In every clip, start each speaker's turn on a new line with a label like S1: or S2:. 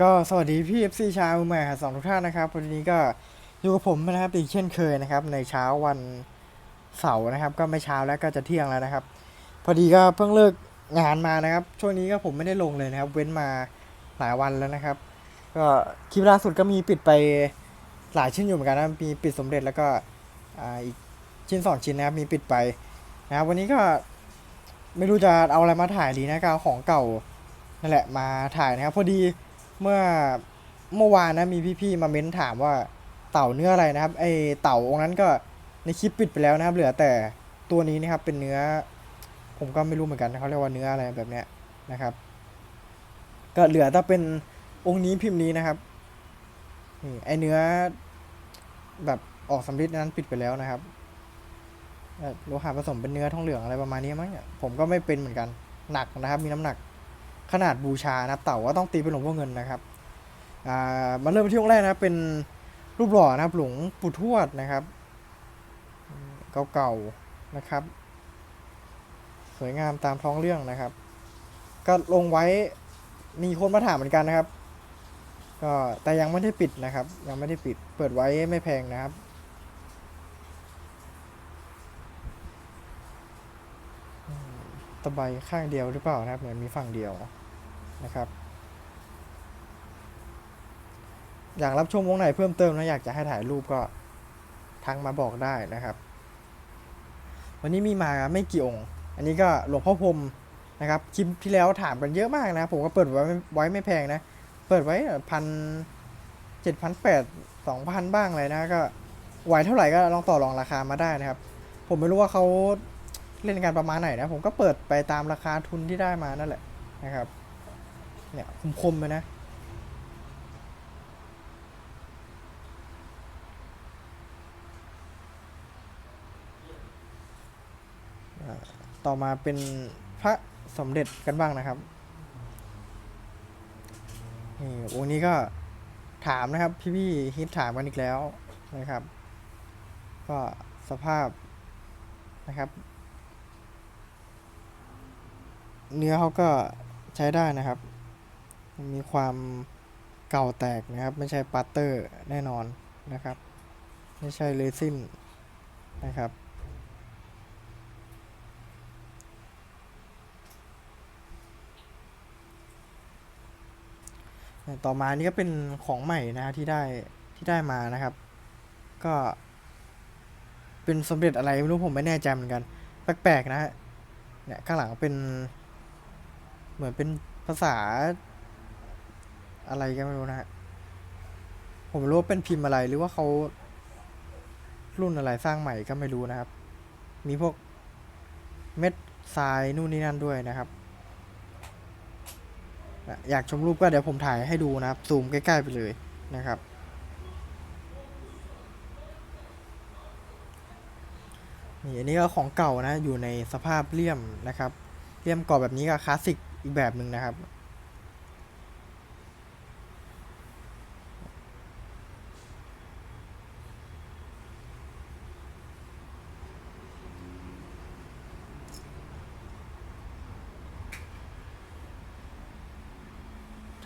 S1: ก็สวัสดีพี่ FC ชาวใหม่สองทุกท่านนะครับวันนี้ก็อยู่กับผมนะครับอีกเช่นเคยนะครับ ในเช้าวันเสาร์นะครับ ก็ไม่เช้าแล้วก็จะเที่ยงแล้วนะครับ พอดีก็เพิ่งเลิกงานมานะครับ ช่วงนี้ก็ผมไม่ได้ลงเลยนะครับ เว้นมาหลายวันแล้วนะครับ ก็คลิปล่าสุดก็มีปิดไปหลายชิ้นอยู่เหมือนกันนะมีปิดสมเด็จแล้วก็อ,อีกชิ้นสองชิ้นนะครับมีปิดไปนะครับวันนี้ก็ไม่รู้จะเอาอะไรมาถ่ายดีนะก็เอาของเก่านั่นแหละมาถ่ายนะครับ พอดี เมื่อเมื่อวานนะมีพี่ๆมาเม้นถามว่าเต่าเนื้ออะไรนะครับไอเต่าองค์นั้นก็ในคลิปปิดไปแล้วนะครับ เหลือแต่ตัวนี้นะครับเป็นเนื้อ ผมก็ไม่รู้เหมือนกันเขาเรียกว่าเนื้ออะไรแบบเนี้ยนะครับ ก็เหลือแต่เป็นองค์นี้พิมพ์นี้นะครับนี่ไอเนื้อแบบออกสำริดนั้นปิดไปแล้วนะครับโลหะผสมเป็นเนื้อทองเหลืองอะไรประมาณนี้มั้งผมก็ไม่เป็นเหมือนกันหนักนะครับ มีน้ำหนัก ขนาดบูชานะครับเต่าว่าต้องตีเป็นหลวงพ่อเงินนะครับอ่ามาเริ่มที่องค์แรกนะเป็นรูปหล่อนะครับหลวงปู่ทวดนะครับเก่าๆนะครับ สวยงามตามท้องเรื่องนะครับ ก็ลงไว้มีคนมาถามเหมือนกันนะครับ ก็แต่ยังไม่ได้ปิดนะครับ ยังไม่ได้ปิดเปิดไว้ไม่แพงนะครับตะไบข้างเดียวหรือเปล่านะครับเหมือนมีฝั่งเดียว นะครับ อยากรับชมวงไหนเพิ่มเติมนะอยากจะให้ถ่ายรูปก็ทักมาบอกได้นะครับ วันนี้มีมาไม่กี่องค์ อันนี้ก็หลวงพ่อพรมนะครับคลิปที่แล้วถามกันเยอะมากนะ ผมก็เปิดไว้ไว้ไม่แพงนะ เปิดไว้พันเจ็ดพันแปดสองพันบ้างเลยนะก็ไหวเท่าไหร่ก็ลองต่อรองราคามาได้นะครับ ผมไม่รู้ว่าเขาเล่นกันประมาณไหนนะ ผมก็เปิดไปตามราคาทุนที่ได้มานั่นแหละนะครับ เนี่ยคมๆเลยนะต่อมาเป็นพระสมเด็จกันบ้างนะครับนี่องค์นี้ก็ถามนะครับ พี่ๆฮิตถามกันอีกแล้วนะครับ ก็สภาพนะครับ เนื้อเขาก็ใช้ได้นะครับ มีความเก่าแตกนะครับ ไม่ใช่ปัตเตอร์แน่นอนนะครับ ไม่ใช่เรซินนะครับต่อมานี่ก็เป็นของใหม่นะที่ได้ที่ได้มานะครับ ก็ เป็นสมเด็จอะไรไม่รู้ผมไม่แน่ใจเหมือนกัน แปลกๆนะฮะเนี่ยข้างหลังเป็น เหมือนเป็นภาษา อะไรก็ไม่รู้นะฮะ ผมไม่รู้ว่าเป็นพิมพ์อะไรหรือว่าเขารุ่นอะไรสร้างใหม่ก็ไม่รู้นะครับ มีพวกเม็ดทรายนู่นนี่นั่นด้วยนะครับ อยากชมรูปก็เดี๋ยวผมถ่ายให้ดูนะครับ ซูมใกล้ๆไปเลยนะครับ นี่อันนี้ก็ของเก่านะ อยู่ในสภาพเลี่ยมนะครับ เลี่ยมกรอบแบบนี้ก็คลาสสิกอีกแบบหนึ่งนะครับ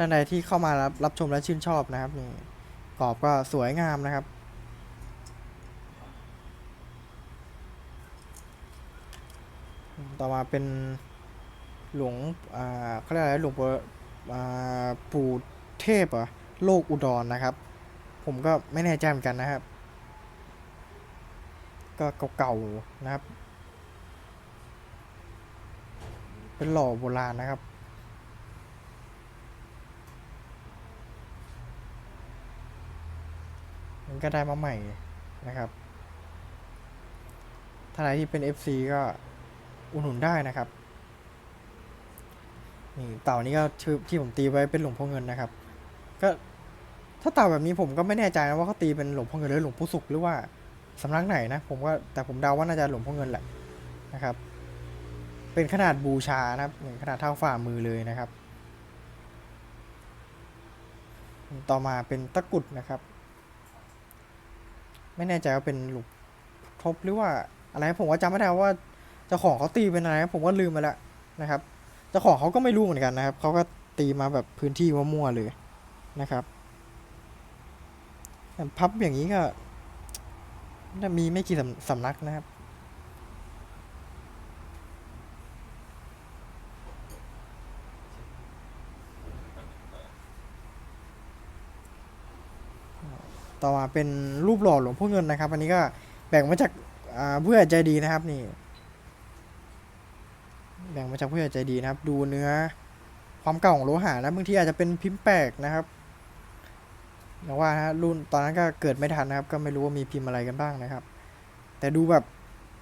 S1: ท่านใดที่เข้ามารับรับชมและชื่นชอบนะครับนี่กรอบก็สวยงามนะครับ ต่อมาเป็นหลวงอ่าเขาเรียกอะไรหลวงปู่อ่าปู่เทพเหรอโลกอุดรนะครับ ผมก็ไม่แน่ใจเหมือนกันนะครับ ก็เก่าๆนะครับ เป็นหล่อโบราณนะครับ มันก็ได้มาใหม่นะครับถ้าใครที่เป็น FC ก็อุดหนุนได้นะครับนี่เต่านี้ก็ชื่อที่ผมตีไว้เป็นหลวงพ่อเงินนะครับ ก็ถ้าเต่าแบบนี้ผมก็ไม่แน่ใจนะว่าเขาตีเป็นหลวงพ่อเงินหรือหลวงปู่สุขหรือว่าสำนักไหนนะผมก็แต่ผมเดาว่าน่าจะหลวงพ่อเงินแหละนะครับ เป็นขนาดบูชานะครับหนึ่งขนาดเท่าฝ่ามือเลยนะครับ ต่อมาเป็นตะกรุดนะครับ ไม่แน่ใจว่าเป็นหลุกทบหรือว่าอะไรผมว่าจำไม่ได้ว่าเจ้าของเขาตีเป็นอะไรผมก็ลืมไปแล้วนะครับเจ้าของเขาก็ไม่รู้เหมือนกันนะครับเขาก็ตีมาแบบพื้นที่มั่วๆเลยนะครับพับอย่างนี้ก็มีไม่กี่สำสำนักนะครับ ต่อมาเป็นรูปหล่อหลวงพ่อเงินนะครับ อันนี้ก็แบ่งมาจากอ่าผู้ใหญ่ใจดีนะครับนี่ แบ่งมาจากผู้ใหญ่ใจดีนะครับ ดูเนื้อความเก่าของโลหะนะบางทีอาจจะเป็นพิมพ์แปลกนะครับอย่ว่านะฮะรุ่นตอนนั้นก็เกิดไม่ทันนะครับ ก็ไม่รู้ว่ามีพิมพ์อะไรกันบ้างนะครับ แต่ดูแบบ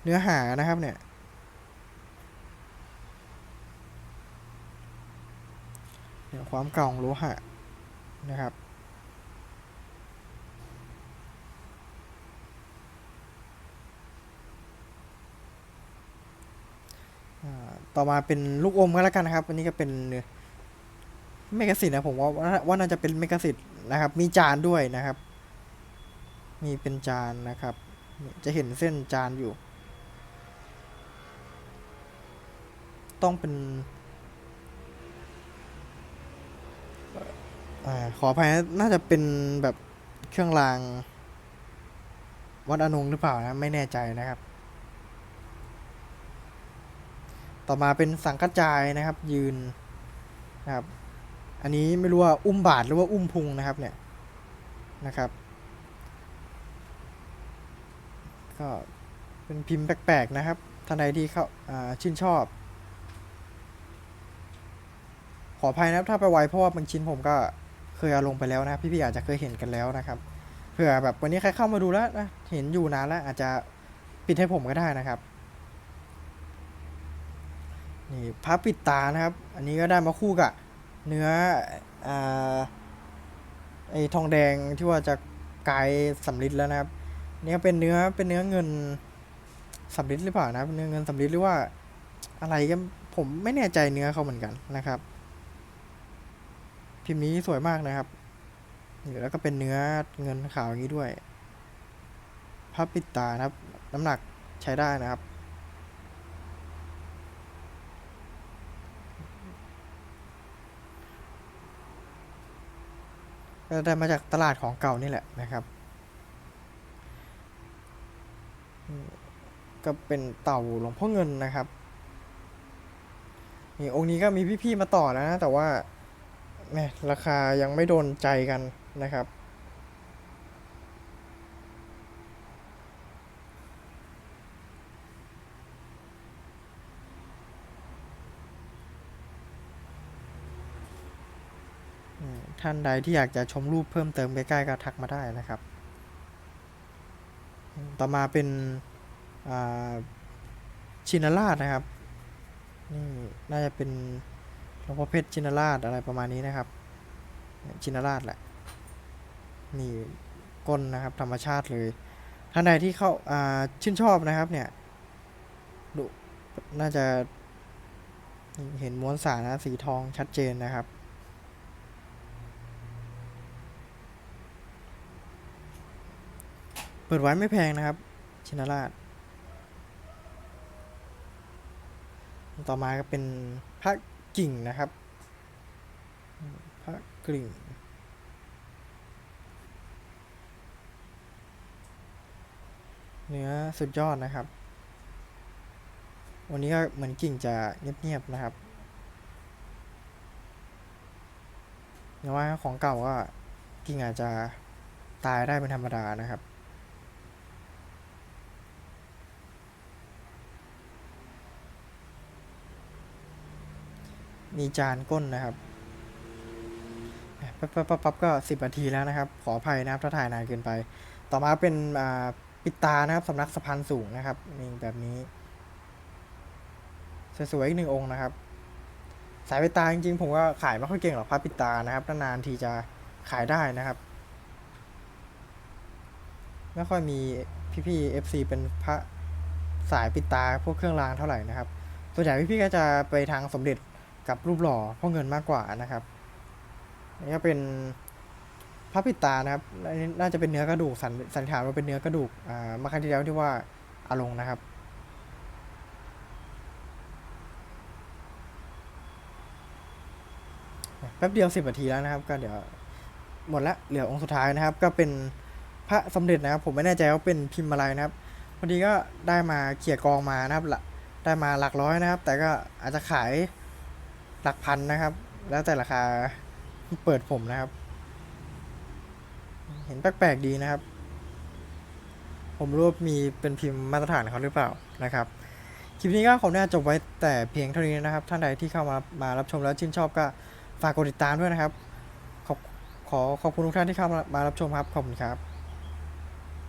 S1: เนื้อหานะครับเนี่ยความเก่าของโลหะนะครับ ต่อมาเป็นลูกอมก็แล้วกันนะครับ อันนี้ก็เป็นเมกะสิทธิ์นะผมว่าว่าน่าจะเป็นเมกะสิทธิ์นะครับ มีจานด้วยนะครับ มีเป็นจานนะครับ จะเห็นเส้นจานอยู่ ต้องเป็นอขออภัยน่าจะเป็นแบบเครื่องราง วัดอนงหรือเปล่านะ ไม่แน่ใจนะครับ ต่อมาเป็นสังกัจจายนะครับ ยืนนะครับ อันนี้ไม่รู้ว่าอุ้มบาทหรือว่าอุ้มพุงนะครับเนี่ยนะครับ ก็เป็นพิมพ์แปลกๆนะครับท่านใดที่เขาาชื่นชอบ ขออภัยนะครับถ้าไปไวเพราะว่าบางชิ้นผมก็เคยเอาลงไปแล้วนะครับพี่ๆอาจจะเคยเห็นกันแล้วนะครับเผื่อแบบวันนี้ใครเข้ามาดูแล้วนะเห็นอยู่นานแล้วอาจจะปิดให้ผมก็ได้นะครับ นี่พระปิดตานะครับ อันนี้ก็ได้มาคู่กับเนื้ออ่าไอทองแดงที่ว่าจะกลายสำริดแล้วนะครับเนี่ยเป็นเนื้อเป็นเนื้อเงินสำริดหรือเปล่านะเนื้อเงินสำริดหรือว่าอะไรก็ผมไม่แน่ใจเนื้อเขาเหมือนกันนะครับ พิมพ์นี้สวยมากนะครับแล้วก็เป็นเนื้อเงินขาวอย่างนี้ด้วยพระปิดตานะครับ น้ำหนักใช้ได้นะครับ ได้มาจากตลาดของเก่านี่แหละนะครับ ก็เป็นเต่าหลวงพ่อเงินนะครับนี่องค์นี้ก็มีพี่ๆมาต่อแล้วนะ แต่ว่าแมราคายังไม่โดนใจกันนะครับ อืม ท่านใดที่อยากจะชมรูปเพิ่มเติมใกล้ๆก็ทักมาได้นะครับ ต่อมาเป็นชินราชนะครับ นี่น่าจะเป็นหลวงพ่อเพชรชินราชอะไรประมาณนี้นะครับ ชินราชแหละ นี่ก้นนะครับธรรมชาติเลย ท่านใดที่เข้าาชื่นชอบนะครับเนี่ยดูน่าจะเห็นม้วนสารนะสีทองชัดเจนนะครับ เปิดไว้ไม่แพงนะครับชินราชต่อมาก็เป็นพระกิ่งนะครับ พระกริ่ง เนื้อสุดยอดนะครับ วันนี้ก็เหมือนกิ่งจะเงียบๆนะครับแต่ว่าของเก่าก็กิ่งอาจจะตายได้เป็นธรรมดานะครับ มีจานก้นนะครับปั๊บปั๊บปั๊บก็สิบนาทีแล้วนะครับ ขออภัยนะครับถ้าถ่ายนานเกินไป ต่อมาเป็นปิดตานะครับสำนักสะพานสูงนะครับนี่แบบนี้สวยๆอีกหนึ่งองค์นะครับ สายปิดตาจริงๆผมก็ขายไม่ค่อยเก่งหรอกพระปิดตานะครับนานๆทีจะขายได้นะครับไม่ค่อยมีพี่ๆ FC เป็นพระสายปิดตาพวกเครื่องรางเท่าไหร่นะครับ ส่วนใหญ่พี่ๆก็จะไปทางสมเด็จ กับรูปหล่อพ่อเงินมากกว่านะครับนี่ก็เป็นพระปิดตานะครับน,น่าจะเป็นเนื้อกระดูกสันสันนิษฐานว่าเป็นเนื้อกระดูกอ่ามาครั้งที่แล้วที่ว่าอาลงนะครับแป๊บเดียวสิบนาทีแล้วนะครับ ก็เดี๋ยวหมดละเหลือองค์สุดท้ายนะครับ ก็เป็นพระสมเด็จนะครับ ผมไม่แน่ใจว่าเป็นพิมพ์อะไรนะครับพอดีก็ได้มาเขี่ยกองมานะครับได้มาหลักร้อยนะครับ แต่ก็อาจจะขาย หลักพันนะครับ แล้วแต่ราคาเปิดผมนะครับ เห็นแปลกๆดีนะครับ ผมรู้ว่ามีเป็นพิมพ์มาตรฐานเขาหรือเปล่านะครับคลิปนี้ก็ขออนุญาจบไว้แต่เพียงเท่านี้นะครับ ท่านใดที่เข้ามามารับชมแล้วชื่นชอบก็ฝากกดติดตามด้วยนะครับ ขอขอขอบคุณทุกท่านที่เข้ามามารับชมครับ ขอบคุณครับ